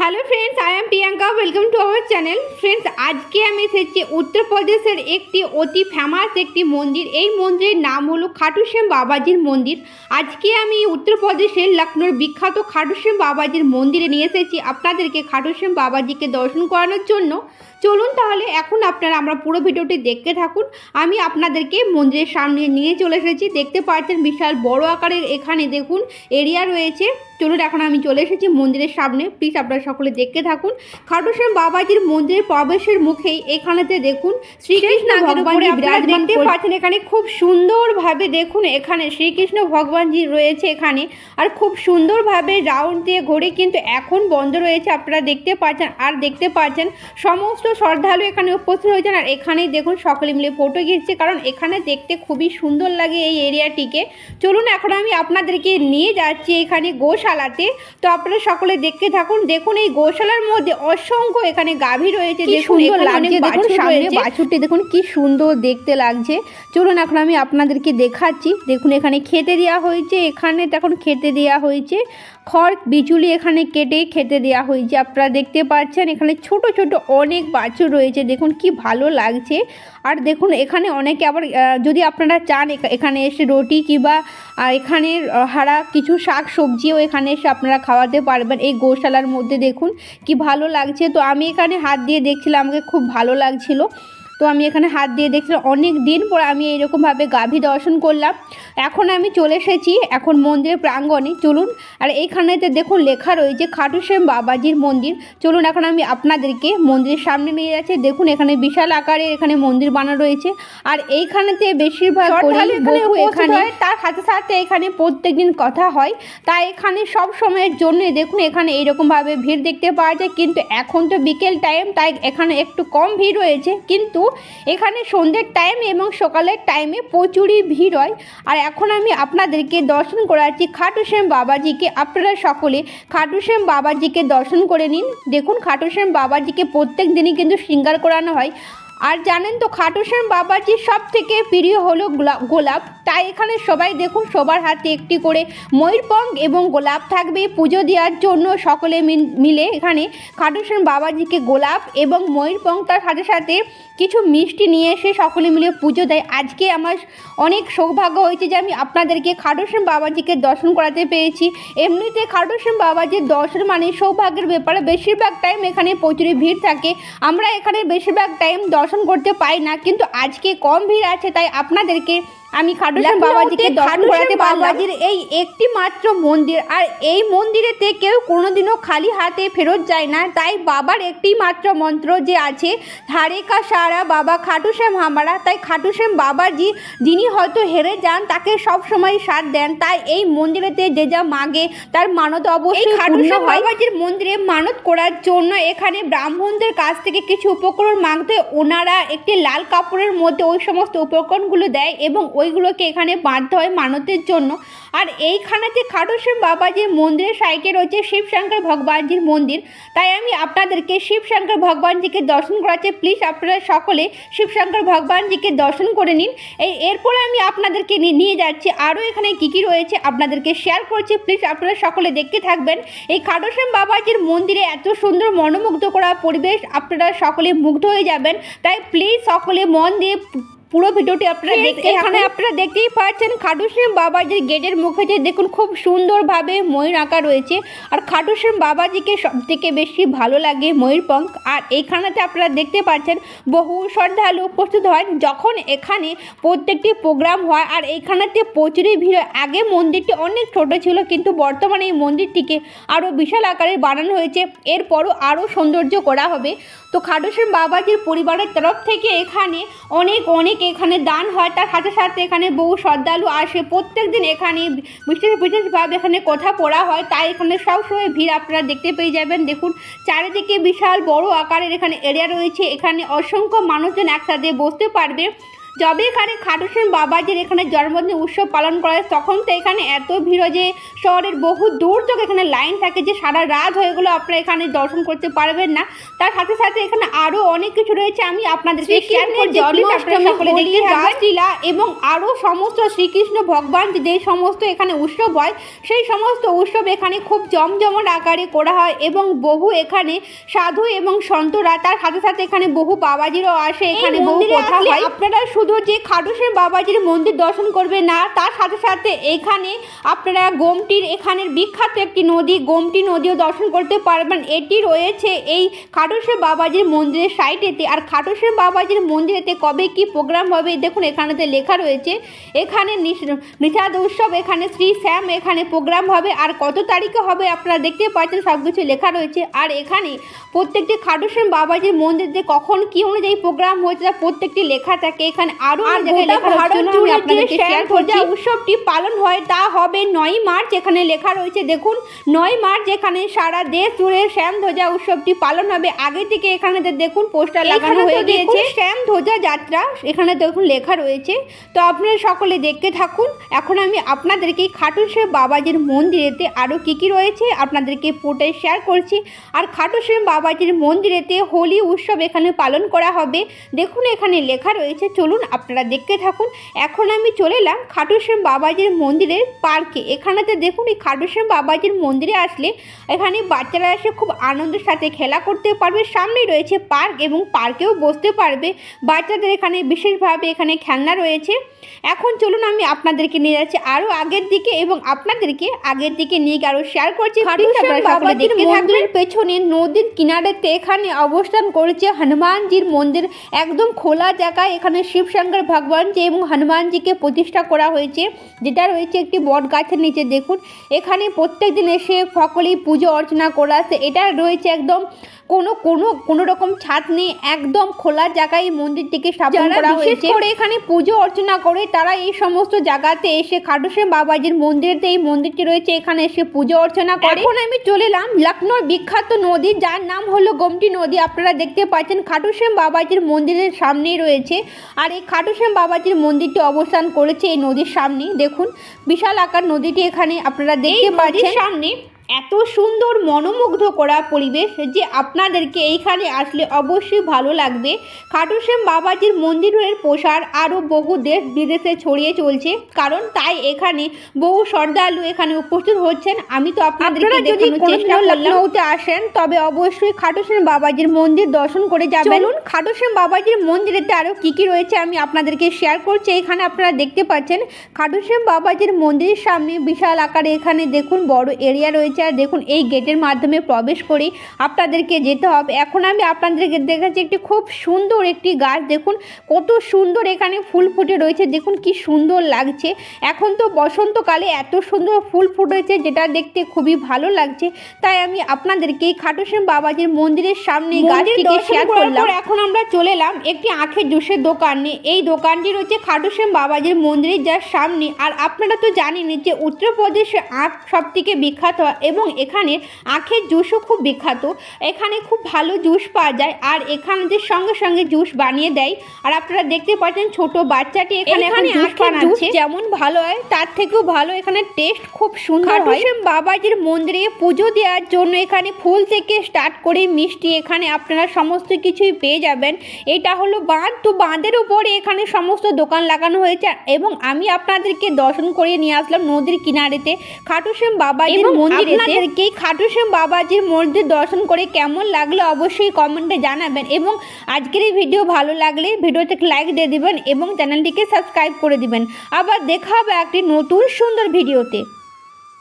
Hello friends I am Priyanka welcome to our channel friends আজকে আমি এসেছি উত্তরপ্রদেশের একটি অতি ফেমাস একটি মন্দির। এই মন্দিরের নাম হলো খাটুশ্যাম বাবাজির মন্দির। আজকে আমি উত্তরপ্রদেশের লখনৌর বিখ্যাত খাটুশ্যাম বাবাজির মন্দিরে নিয়ে এসেছি আপনাদেরকে খাটুশ্যাম বাবাজিকে দর্শন করানোর জন্য। চলুন তাহলে এখন আপনারা আমরা পুরো ভিডিওটি দেখতে থাকুন। আমি আপনাদেরকে মন্দিরের সামনে নিয়ে চলে এসেছি। দেখতে পাচ্ছেন বিশাল বড় আকারের এখানে দেখুন এরিয়া রয়েছে। চলুন এখন আমি চলে এসেছি মন্দিরের সামনে। প্লিজ আপনারা সকলে দেখতে থাকুন। খাটুশ্যাম বাবাজির মন্দিরের প্রবেশের মুখেই এখানেতে দেখুন শ্রীকৃষ্ণ ভগবানজি বিরাজমান পাচ্ছেন এখানে খুব সুন্দরভাবে দেখুন এখানে শ্রীকৃষ্ণ ভগবানজি রয়েছে এখানে। আর খুব সুন্দরভাবে রাউন্ড দিয়ে ঘুরে কিন্তু এখন বন্ধ রয়েছে আপনারা দেখতে পাচ্ছেন আর দেখতে পাচ্ছেন সমস্ত শ্রদ্ধালু এখানে উপস্থিত হয়েছেন। আর এখানেই দেখুন সকলে মিলে ফটো ঘিরছে কারণ এখানে দেখতে খুবই সুন্দর লাগে এই এরিয়াটিকে চলুন এখন আমি আপনাদেরকে নিয়ে যাচ্ছি এখানে গোশালাতে। তো আপনারা সকলে দেখতে থাকুন দেখুন এই গোশালার মধ্যে অসংখ্য এখানে গাভী রয়েছে। দেখুন সুন্দর লাগছে, দেখুন সামনে বাছুরটি দেখুন কি সুন্দর দেখতে লাগছে। চলুন এখন আমি আপনাদেরকে দেখাচ্ছি। দেখুন এখানে খেতে দেওয়া হয়েছে এখানে দেখুন খেতে দেওয়া হয়েছে। খড় বিচুলি এখানে কেটে খেতে দেওয়া হয়েছে। আপনারা দেখতে পাচ্ছেন এখানে ছোট ছোট অনেক বাছুর রয়েছে। দেখুন কি ভালো লাগছে। আর দেখুন, এখানে অনেকে আবার যদি আপনারা চান এখানে এসে রুটি কিংবা এখানের হারা কিছু শাক সবজিও এখানে এসে আপনারা খাওয়াতে পারবেন। এই গোশালার মধ্যে দেখুন কি ভালো লাগছে। তো আমি এখানে হাত দিয়ে দেখছিলাম, আমাকে খুব ভালো লাগছিল। তো আমি এখানে হাত দিয়ে দেখছিলাম অনেক দিন পর আমি এইরকমভাবে গাভী দর্শন করলাম। এখন আমি চলে এসেছি এখন মন্দিরের প্রাঙ্গণে। চলুন আর এইখানেতে দেখুন লেখা রয়েছে খাটুশ্যাম বাবাজির মন্দির। চলুন এখন আমি আপনাদেরকে মন্দিরের সামনে নিয়ে যাচ্ছি। দেখুন এখানে বিশাল আকারে এখানে মন্দির বানানো রয়েছে। আর এইখানেতে বেশিরভাগ এখানে তার সাথে সাথে এখানে প্রত্যেকদিন কথা হয়। তাই এখানে সব সময়ের জন্য দেখুন এখানে এইরকমভাবে ভিড় দেখতে পাওয়া যায়। কিন্তু এখন তো বিকেল টাইম তাই এখানে একটু কম ভিড় রয়েছে। কিন্তু এখানে সন্ধ্যের টাইম এবং সকালের টাইমে প্রচুরই ভিড় হয়। আর এখন আমি আপনাদেরকে দর্শন করাচ্ছি খাটু শ্যাম বাবাজিকে। আপনারা সকলে খাটু শ্যাম বাবাজিকে দর্শন করে নিন। দেখুন, খাটু শ্যাম বাবাজিকে প্রত্যেক দিনই কিন্তু শৃঙ্গার করানো হয়। আর জানেন তো, খাটু শ্যাম বাবাজির সব থেকে প্রিয় হলো গোলাপ গোলাপ। তাই এখানে সবাই দেখুন, সবার হাতে একটি করে ময়ূরপং এবং গোলাপ থাকবে। পুজো দেওয়ার জন্য সকলে মিলে এখানে খাটুশ্যাম বাবাজিকে গোলাপ এবং ময়ূরপং তার সাথে সাথে কিছু মিষ্টি নিয়ে এসে সকলে মিলে পুজো দেয়। আজকে আমার অনেক সৌভাগ্য হয়েছে যে আমি আপনাদেরকে খাটুশ্যাম বাবাজিকে দর্শন করাতে পেরেছি। এমনিতে খাটুশ্যাম বাবাজির দর্শন মানে সৌভাগ্যের ব্যাপারে বেশিরভাগ টাইম এখানে প্রচুরই ভিড় থাকে। আমরা এখানে বেশিরভাগ টাইম দর্শন করতে পাই না, কিন্তু আজকে কম ভিড় আছে, তাই আপনাদেরকে আমি খাটুশ্যাম বাবাজিকে দর্শন করাতে বাবাজির এই একটি মাত্র মন্দির আর এই মন্দিরেতে কেউ কোনোদিনও খালি হাতে ফেরত যায় না। তাই বাবার একটি মাত্র মন্ত্র যে আছে ধারে কা সারা বাবা খাটুশ্যাম হামারা। তাই খাটুশ্যাম বাবাজি যিনি হয়তো হেরে যান তাকে সব সময় সাথ দেন। তাই এই মন্দিরেতে যে যা মাগে তার মানত অবশ্যই খাটুশ্যাম বাবাজির মন্দিরে মানত করার জন্য এখানে ব্রাহ্মণদের কাছ থেকে কিছু উপকরণ মাগতে ওনারা একটি লাল কাপড়ের মধ্যে ওই সমস্ত উপকরণগুলো দেয় এবং ওইগুলোকে এখানে বাঁধতে হয় মানতের জন্য। আর এইখানেতে খাটুশ্যাম বাবাজির মন্দিরের সাইডে রয়েছে শিবশঙ্কর ভগবানজির মন্দির। তাই আমি আপনাদেরকে শিবশঙ্কর ভগবানজিকে দর্শন করাচ্ছি। প্লিজ আপনারা সকলে শিবশঙ্কর ভগবানজিকে দর্শন করে নিন। এই এরপরে আমি আপনাদেরকে নিয়ে- যাচ্ছি। আরও এখানে কী কী রয়েছে আপনাদেরকে শেয়ার করছি। প্লিজ আপনারা সকলে দেখতে থাকবেন। এই খাটুশ্যাম বাবাজির মন্দিরে এত সুন্দর মনোমুগ্ধ করা পরিবেশ আপনারা সকলে মুগ্ধ হয়ে যাবেন। তাই প্লিজ সকলে মন দিয়ে পুরো ভিডিওটি আপনারা দেখতে এখানে আপনারা দেখতেই পাচ্ছেন খাটুশ্যাম বাবাজির গেটের মুখে যে দেখুন খুব সুন্দরভাবে ময়ূর আঁকা রয়েছে। আর খাটুশ্যাম বাবাজিকে সব থেকে বেশি ভালো লাগে ময়ূর ময়ূরপঙ্খ আর এইখানেতে আপনারা দেখতে পাচ্ছেন বহু শ্রদ্ধালু উপস্থিত হয় যখন এখানে প্রত্যেকটি প্রোগ্রাম হয় আর এইখানেতে প্রচুরই ভিড় হয়। আগে মন্দিরটি অনেক ছোট ছিল কিন্তু বর্তমানে এই মন্দিরটিকে আরও বিশাল আকারে বানানো হয়েছে। এরপরও আরও সৌন্দর্য করা হবে। তো খাটুশ্যাম বাবাজির পরিবারের তরফ থেকে এখানে অনেক অনেক এখানে দান হয় তার সাথে সাথে এখানে বহু শ্রদ্ধালু আসে। প্রত্যেক দিন এখানে বিশেষ বিশেষভাবে এখানে কথা পড়া হয়, তাই এখানে সবসময় ভিড় আপনারা দেখতে পেয়ে যাবেন। দেখুন, চারিদিকে বিশাল বড় আকারের এখানে এরিয়া রয়েছে। এখানে অসংখ্য মানুষজন একসাথে বসতে পারবে। যবে এখানে খাটুসেন বাবাজির এখানে জন্মদিন উৎসব পালন করা হয় তখন তো এখানে এত ভিড় হয় যে শহরের বহু দূর থেকে এখানে লাইন থাকে যে সারা রাত হয়ে গেলো আপনারা এখানে দর্শন করতে পারবেন না। তার সাথে সাথে এখানে আরও অনেক কিছু রয়েছে আমি আপনাদেরকে শেয়ার করছি সকলে দেখতে রাসলীলা এবং আরও সমস্ত শ্রীকৃষ্ণ ভগবান যে সমস্ত এখানে উৎসব হয় সেই সমস্ত উৎসব এখানে খুব জমজমট আকারে করা হয় এবং বহু এখানে সাধু এবং সন্তরা তার সাথে সাথে এখানে বহু বাবাজিরও আসে এখানে বহু কথা হয়। আপনারা শুধু যে খাটুসের বাবাজির মন্দির দর্শন করবে না। তার সাথে সাথে এখানে আপনারা গোমটির এখানের বিখ্যাত একটি নদী, গোমটি নদীও দর্শন করতে পারবেন। এটি রয়েছে এই খাটুসের বাবাজির মন্দিরের সাইটেতে। আর খাটুসের বাবাজির মন্দিরেতে কবে কি প্রোগ্রাম হবে, দেখুন, এখানেতে লেখা রয়েছে। এখানে নিষাদ উৎসব, এখানে শ্রী শ্যাম, এখানে প্রোগ্রাম হবে। আর কত তারিখে হবে আপনারা দেখতে পাচ্ছেন সব কিছু লেখা রয়েছে। আর এখানে প্রত্যেকটি খাটুসেন বাবাজির মন্দিরে কখন কী অনুযায়ী প্রোগ্রাম হয়েছে প্রত্যেকটি লেখা থাকে। এখানে আরও শ্যাম উৎসবটি পালন হয় তা হবে নয় মার্চ এখানে লেখা রয়েছে দেখুন নয় মার্চ এখানে সারা দেশ জুড়ে শ্যাম ধ্বজা উৎসবটি পালন হবে। আগে থেকে এখানে দেখুন পোস্টার লাগানো হয়ে গিয়েছে। শ্যাম ধ্বজা যাত্রা এখানে দেখুন লেখা রয়েছে। তো আপনারা সকলে দেখতে থাকুন। এখন আমি আপনাদেরকে খাটুসের বাবাজির মন্দিরেতে আরও কী কী রয়েছে আপনাদেরকে পুরোটাই শেয়ার করছি। আর খাটু শ্যাম বাবাজির মন্দিরেতে হোলি উৎসব এখানে পালন করা হবে। দেখুন এখানে লেখা রয়েছে চলুন আপনারা দেখতে থাকুন। এখন আমি চলে এলাম খাটুসেন বাবাজির মন্দিরের পার্কে। এখানেতে দেখুন এই খাটুশ্যাম বাবাজির মন্দিরে আসলে এখানে বাচ্চারা এসে খুব আনন্দের সাথে খেলা করতে পারবে। সামনেই রয়েছে পার্ক এবং পার্কেও বসতে পারবে। বাচ্চাদের এখানে বিশেষভাবে এখানে খেলনা রয়েছে। এখন চলুন আমি আপনাদেরকে নিয়ে যাচ্ছি আরও আগের দিকে এবং আপনাদেরকে আগের দিকে নিয়ে গিয়ে আরও শেয়ার করছি। মন্দিরের পেছনে নদীর কিনারেতে এখানে অবস্থান করেছে হনুমানজির মন্দির। একদম খোলা জায়গায় এখানে শিবশঙ্কর ভগবানজি এবং হনুমানজিকে প্রতিষ্ঠা করা হয়েছে, যেটা রয়েছে একটি বট গাছের নিচে, দেখুন। এখানে প্রত্যেক দিন এসে সকলেই পুজো অর্চনা করা এটা রয়েছে একদম কোনো কোনো কোনো রকম ছাদ নেই একদম খোলা জায়গায় মন্দিরটিকে স্থাপন করা হয়েছে। করে এখানে পুজো অর্চনা করে তারা এই সমস্ত জায়গাতে এসে খাটুসেন বাবাজির মন্দিরেতে এই মন্দিরটি রয়েছে এখানে এসে পুজো অর্চনা করে। এখন আমি চলে এলাম লখনৌর বিখ্যাত নদী যার নাম হলো গোমটি নদী। আপনারা দেখতে পাচ্ছেন খাটুসেন বাবাজির মন্দিরের সামনেই রয়েছে আর এই খাটুসেন বাবাজির মন্দিরটি অবস্থান করেছে এই নদীর সামনে দেখুন বিশাল আকার নদীটি এখানে আপনারা দেখতে পাচ্ছেন। সামনে এত সুন্দর মনোমুগ্ধ করা পরিবেশ যে আপনাদেরকে এইখানে আসলে অবশ্যই ভালো লাগবে। খাটুসেম বাবাজির মন্দিরের প্রসার আরও বহু দেশ বিদেশে ছড়িয়ে চলছে। কারণ তাই এখানে বহু শ্রদ্ধালু এখানে উপস্থিত হচ্ছেন। আমি তো আপনারা যদি লখনৌতে আসেন তবে অবশ্যই খাটুসেন বাবাজির মন্দির দর্শন করে যাবেন। খাটুসেন বাবাজির মন্দিরেতে আরও কী কী রয়েছে আমি আপনাদেরকে শেয়ার করছি। এখানে আপনারা দেখতে পাচ্ছেন খাটুসেন বাবাজির মন্দিরের সামনে বিশাল আকারে এখানে দেখুন বড় এরিয়া রয়েছে। আর দেখুন এই গেটের মাধ্যমে প্রবেশ করে আপনাদেরকে যেতে হবে। এখন আমি আপনাদেরকে দেখাচ্ছি একটি খুব সুন্দর একটি গাছ। দেখুন কত সুন্দর এখানে ফুল ফুটে রয়েছে। দেখুন কি সুন্দর লাগছে। এখন তো বসন্তকালে এত সুন্দর ফুল ফুটেছে যেটা দেখতে খুবই ভালো লাগছে। তাই আমি আপনাদেরকে এই খাটুসেন বাবাজির মন্দিরের সামনে গাছটিকে শেয়ার করলাম। এখন আমরা চলে এলাম একটি আখের জুসের দোকানে। এই দোকানটি রয়েছে খাটুসেন বাবাজির মন্দিরের যার সামনে। আর আপনারা তো জানেনই যে উত্তরপ্রদেশে আখ সব থেকে বিখ্যাত। এবং এখানে আখের জুসও খুব বিখ্যাত। এখানে খুব ভালো জুস পাওয়া যায় আর এখানে যে সঙ্গে সঙ্গে জুস বানিয়ে দেয়। আর আপনারা দেখতে পাচ্ছেন ছোট বাচ্চাটি এখানে এখন আখের জুস যেমন ভালো হয় তার থেকেও ভালো। এখানে টেস্ট খুব সুন্দর হয়। বাবাজির মন্দিরে পুজো দেওয়ার জন্য এখানে ফুল থেকে স্টার্ট করে মিষ্টি এখানে আপনারা সমস্ত কিছুই পেয়ে যাবেন। এটা হলো বাঁধ। তো বাঁধের উপরে এখানে সমস্ত দোকান লাগানো হয়েছে। এবং আমি আপনাদেরকে দর্শন করিয়ে নিয়ে আসলাম নদীর কিনারেতে। খাটুসেন বাবাজির এবং মন্দিরেতে আপনাদেরকে খাটু শ্যাম বাবাজির মন্দির দর্শন করে কেমন লাগল অবশ্যই কমেন্টে জানাবেন এবং আজকের এই ভিডিও ভালো লাগলে ভিডিওতে লাইক দিয়ে দিবেন এবং চ্যানেলটিকে সাবস্ক্রাইব করে দিবেন। আবার দেখা হবে একটি নতুন সুন্দর ভিডিওতে